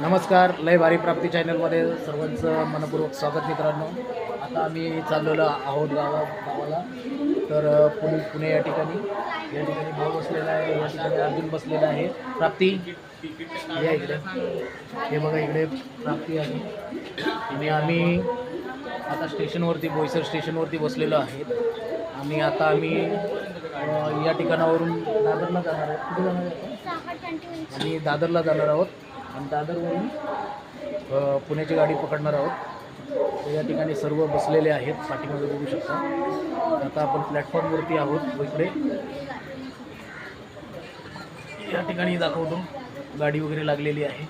नमस्कार लय भारी प्राप्ती चॅनलमध्ये सर्वांचं मनपूर्वक स्वागत मित्रांनो. आता आम्ही चाललेलो आहोत गावा गावाला. तर पुणे पुणे या ठिकाणी. या ठिकाणी भाऊ बसलेला आहे या ठिकाणी अर्जुन बसलेला आहे. प्राप्ती? या इकडे. हे बघा इकडे प्राप्ती आहे. आणि आम्ही आता स्टेशनवरती बोईसर स्टेशनवरती बसलेलो आहे. आणि आता आम्ही या ठिकाणावरून दादरला जाणार आहोत. कुठे जाणार आहोत? आणि दादरला जाणार आहोत. आणि दादरवरून पुण्याची गाडी पकडणार आहोत. तर या ठिकाणी सर्व बसलेले आहेत पाठीमध्ये बघू शकता. आता आपण प्लॅटफॉर्मवरती आहोत इकडे या ठिकाणी दाखवतो. गाडी वगैरे लागलेली आहे.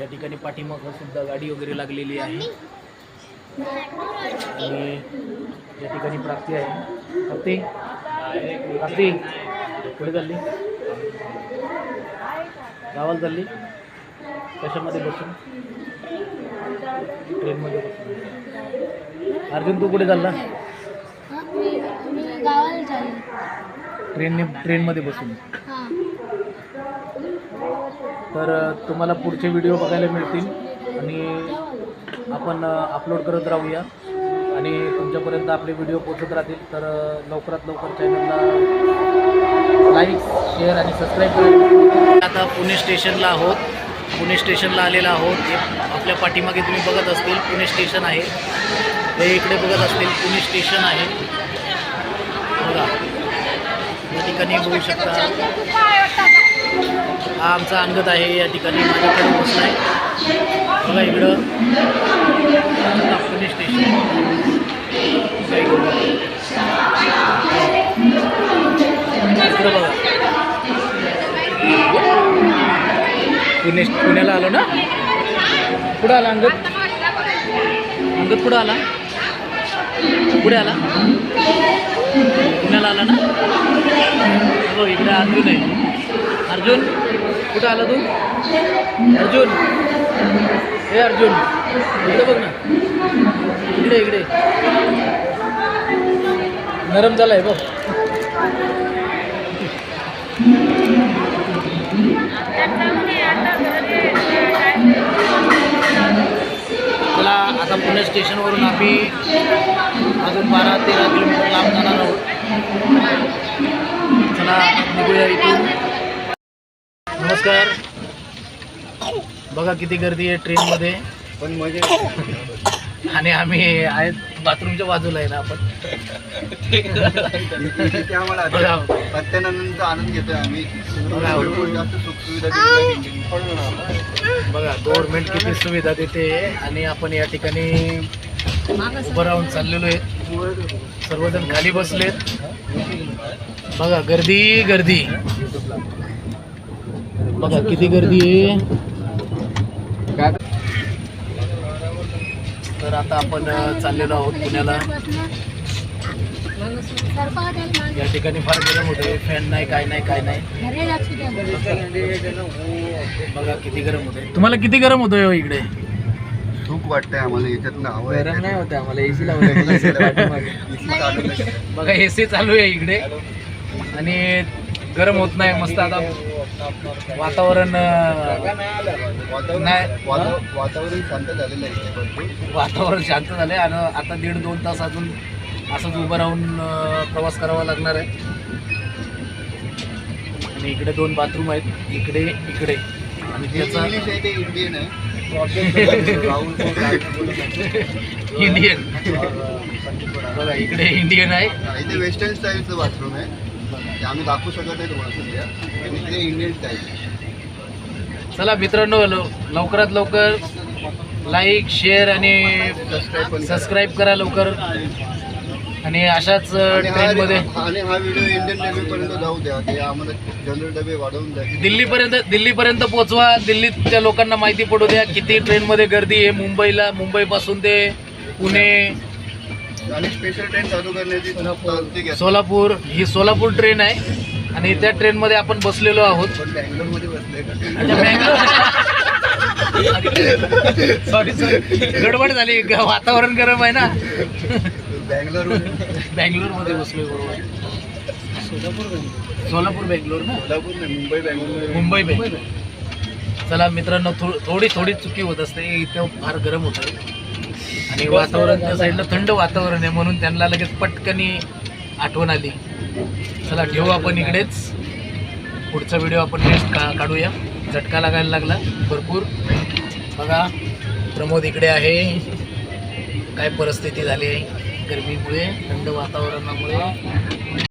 या ठिकाणी पाठीमागं सुद्धा गाडी वगैरे लागलेली आहे. आणि या ठिकाणी प्राप्ती आहे. प्राप्ती? प्राप्ती? कुठे चालली. गावाला चालली कशामध्ये बसून? ट्रेनमध्ये बसून. अर्जुन तू कुठे चालला? ट्रेनने ट्रेनमध्ये बसून. तर तुम्हाला पुढचे व्हिडिओ बघायला मिळतील आणि आपण अपलोड करत राहूया. आणि तुमच्यापर्यंत आपले व्हिडिओ पोचत राहतील. तर लवकरात लवकर चॅनलला लाईक शेअर आणि सबस्क्राईब करा. आता पुणे स्टेशनला आहोत. पुणे स्टेशनला आलेला आहोत. हे आपल्या पाठीमागे तुम्ही बघत असतील पुणे स्टेशन आहे. हे इकडे बघत असतील पुणे स्टेशन आहे. बघा. या ठिकाणी बघू शकता. हा आमचा अंगत आहे. या ठिकाणी माझ्याकडे बसला आहे बघा इकडं. आता पुणे स्टेशन पुणे पुण्याला आलो ना? कुठं आला अंगत अंगत कुठं आला? पुढे आला? पुण्याला आला ना? हो इकडे अर्जुन आहे. अर्जुन कुठं आला तू? अर्जुन. हे अर्जुन. इकडे बघ ना. इकडे इकडे. नरम झालाय बघ. चला आता पुणे स्टेशनवरून आम्ही अजून बारा तेरा किलोमीटर लांब जाणार आहोत. चला निघूया इथून. नमस्कार. बघा किती गर्दी आहे ट्रेनमध्ये. पण मजा आणि आम्ही आहेत बाथरूमच्या बाजूला आहे ना आपण. अत्यानंदाचा आनंद घेतोय आम्ही बघा. जास्त सुखसुविधा बघा गव्हर्नमेंट किती सुविधा देते आणि आपण या ठिकाणी उभं राहून चाललेलो आहे. सर्वजण खाली बसलेत. बघा गर्दी गर्दी. बघा किती गर्दी आहे तर आता आपण चाललेलो आहोत पुण्याला. या ठिकाणी फार गरम होते. फॅन नाही काय नाही काय नाही. बघा किती गरम होते. तुम्हाला किती गरम होतोय हो इकडे? सुख वाटतंय आम्हाला याच्यातनं हवं नाही होते आम्हाला एसी बघा एसी चालू आहे इकडे. आणि गरम होत नाही मस्त आता वातावरण नाही. वातावरण शांत झालेलं आहे. वातावरण शांत झालंय आणि आता दीड दोन तास अजून असंच उभं राहून प्रवास करावा लागणार आहे आणि इकडे दोन बाथरूम आहेत इकडे इकडे आणि त्याचा इंडियन आहे. इंडियन बघा इकडे इंडियन आहे इथे वेस्टर्न स्टाईलचं बाथरूम आहे ते आम्ही दाखवू शकत नाही तुम्हाला सध्या. आणि इंडियन स्टाईल चला मित्रांनो लव- लवकरात लवकर लाईक शेअर आणि सबस्क्राईब करा. लवकर. आणि अशाच ट्रेनमध्ये आणि हा व्हिडिओ इंडियन रेल्वे पर्यंत जाऊ द्या. ते आम्हाला जनरल डबे वाढवून द्या. दिल्लीपर्यंत दिल्लीपर्यंत पोहोचवा. दिल्लीच्या लोकांना माहिती पडू द्या किती ट्रेनमध्ये गर्दी आहे. मुंबईला मुंबईपासून ते पुणे आणि स्पेशल ट्रेन चालू करण्याची चालते घ्या सोलापूर ही सोलापूर ट्रेन आहे. आणि त्या ट्रेनमध्ये आपण बसलेलो आहोत. पण बँगलोरमध्ये बसले का? अच्छा बँगलोर सॉरी सॉरी गडबड झाली. ग- वातावरण गरम आहे ना. बँगलोर बँगलोरमध्ये बसलोय बरोबर. सोलापूर बँगलोर ना? नाही मुंबई बँगलोर. मुंबई बँगलोर. चला मित्रांनो थो थोडी थोडी चुकी होत असते. इथं फार गरम होतं. आणि वातावरण त्या साईडला थंड वातावरण आहे म्हणून त्यांना लगेच पटकनी आठवण आली. चला ठेवू आपण इकडेच. पुढचा व्हिडिओ आपण नेक्स्ट का काढूया. झटका लागायला लागला भरपूर. बघा प्रमोद इकडे आहे. काय परिस्थिती झाली आहे? गरमीमुळे थंड वातावरणामुळे.